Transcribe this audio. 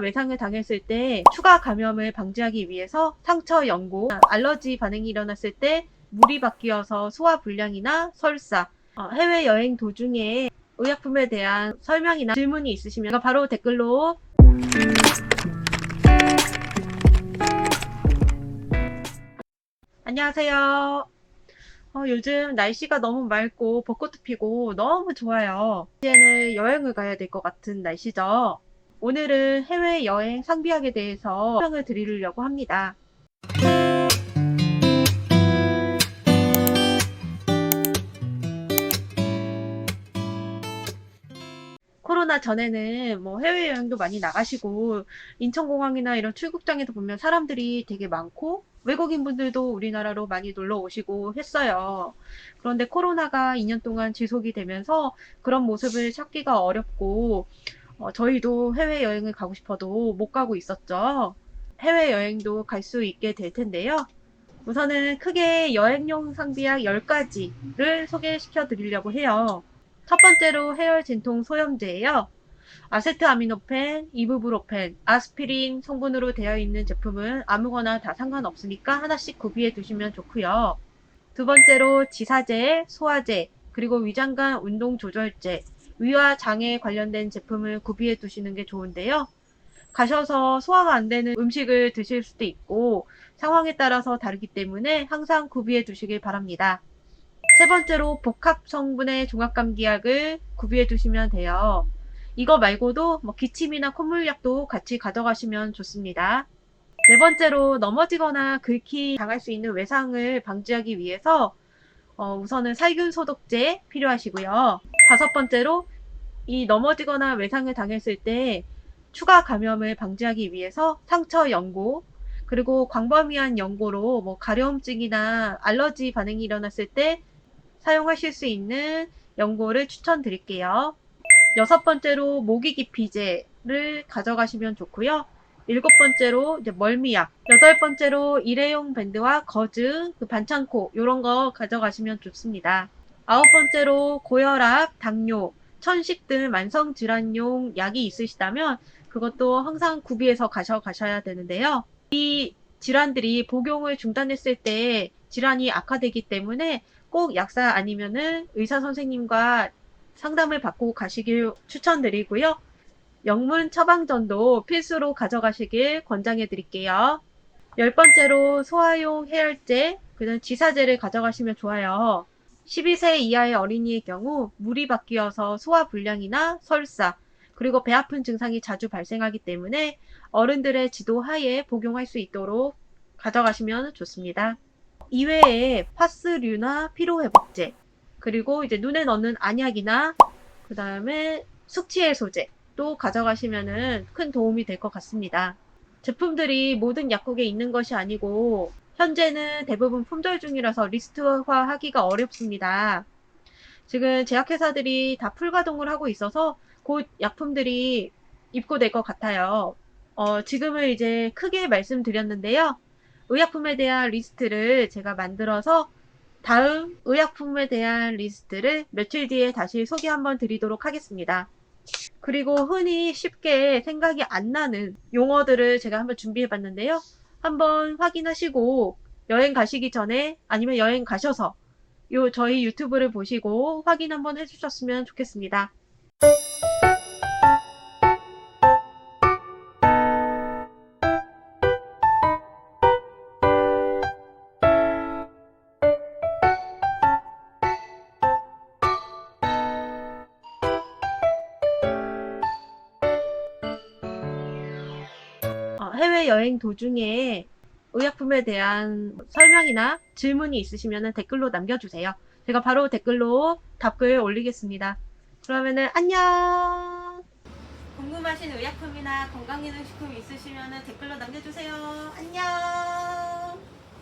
외상을 당했을 때 추가 감염을 방지하기 위해서 상처 연고, 알러지 반응이 일어났을 때 물이 바뀌어서 소화 불량이나 설사, 어, 해외 여행 도중에 의약품에 대한 설명이나 질문이 있으시면 바로 댓글로 안녕하세요. 어, 요즘 날씨가 너무 맑고 벚꽃도 피고 너무 좋아요. 이제는 여행을 가야 될 것 같은 날씨죠. 오늘은 해외 여행 상비약에 대해서 설명을 드리려고 합니다. 코로나 전에는 뭐 해외여행도 많이 나가시고 인천공항이나 이런 출국장에도 보면 사람들이 되게 많고 외국인 분들도 우리나라로 많이 놀러 오시고 했어요. 그런데 코로나가 2년 동안 지속이 되면서 그런 모습을 찾기가 어렵고 어, 저희도 해외여행을 가고 싶어도 못 가고 있었죠. 해외여행도 갈 수 있게 될 텐데요. 우선은 크게 여행용 상비약 10가지를 소개시켜 드리려고 해요. 첫 번째로 해열 진통 소염제예요. 아세트아미노펜, 이부브로펜, 아스피린 성분으로 되어 있는 제품은 아무거나 다 상관없으니까 하나씩 구비해 두시면 좋고요. 두 번째로 지사제, 소화제, 그리고 위장관 운동 조절제, 위와 장에 관련된 제품을 구비해 두시는 게 좋은데요. 가셔서 소화가 안 되는 음식을 드실 수도 있고 상황에 따라서 다르기 때문에 항상 구비해 두시길 바랍니다. 세 번째로 복합 성분의 종합감기약을 구비해 두시면 돼요. 이거 말고도 뭐 기침이나 콧물약도 같이 가져가시면 좋습니다. 네 번째로 넘어지거나 긁히 당할 수 있는 외상을 방지하기 위해서 어, 우선은 살균 소독제 필요하시고요. 다섯 번째로 이 넘어지거나 외상을 당했을 때 추가 감염을 방지하기 위해서 상처 연고 그리고 광범위한 연고로 뭐 가려움증이나 알러지 반응이 일어났을 때 사용하실 수 있는 연고를 추천드릴게요. 여섯 번째로 모기 기피제를 가져가시면 좋고요. 일곱 번째로 이제 멀미약, 여덟 번째로 일회용 밴드와 거즈, 그 반창고 이런 거 가져가시면 좋습니다. 아홉 번째로 고혈압, 당뇨, 천식 등 만성 질환용 약이 있으시다면 그것도 항상 구비해서 가셔 가셔야 되는데요. 이 질환들이 복용을 중단했을 때 질환이 악화되기 때문에 꼭 약사 아니면은 의사 선생님과 상담을 받고 가시길 추천드리고요. 영문 처방전도 필수로 가져가시길 권장해 드릴게요. 열 번째로 소화용 해열제, 그다음 지사제를 가져가시면 좋아요. 12세 이하의 어린이의 경우 물이 바뀌어서 소화 불량이나 설사, 그리고 배 아픈 증상이 자주 발생하기 때문에 어른들의 지도 하에 복용할 수 있도록 가져가시면 좋습니다. 이외에 파스류나 피로회복제, 그리고 이제 눈에 넣는 안약이나 그 다음에 숙취해소제 또 가져가시면은 큰 도움이 될 것 같습니다. 제품들이 모든 약국에 있는 것이 아니고 현재는 대부분 품절 중이라서 리스트화 하기가 어렵습니다. 지금 제약회사들이 다 풀가동을 하고 있어서 곧 약품들이 입고될 것 같아요. 어, 지금은 이제 크게 말씀드렸는데요. 의약품에 대한 리스트를 제가 만들어서 다음 의약품에 대한 리스트를 며칠 뒤에 다시 소개 한번 드리도록 하겠습니다. 그리고 흔히 쉽게 생각이 안 나는 용어들을 제가 한번 준비해 봤는데요. 한번 확인하시고 여행 가시기 전에 아니면 여행 가셔서 요 저희 유튜브를 보시고 확인 한번 해주셨으면 좋겠습니다. 해외여행 도중에 의약품에 대한 설명이나 질문이 있으시면 댓글로 남겨주세요. 제가 바로 댓글로 답글 올리겠습니다. 그러면은 안녕! 궁금하신 의약품이나 건강기능식품 있으시면 댓글로 남겨주세요. 안녕!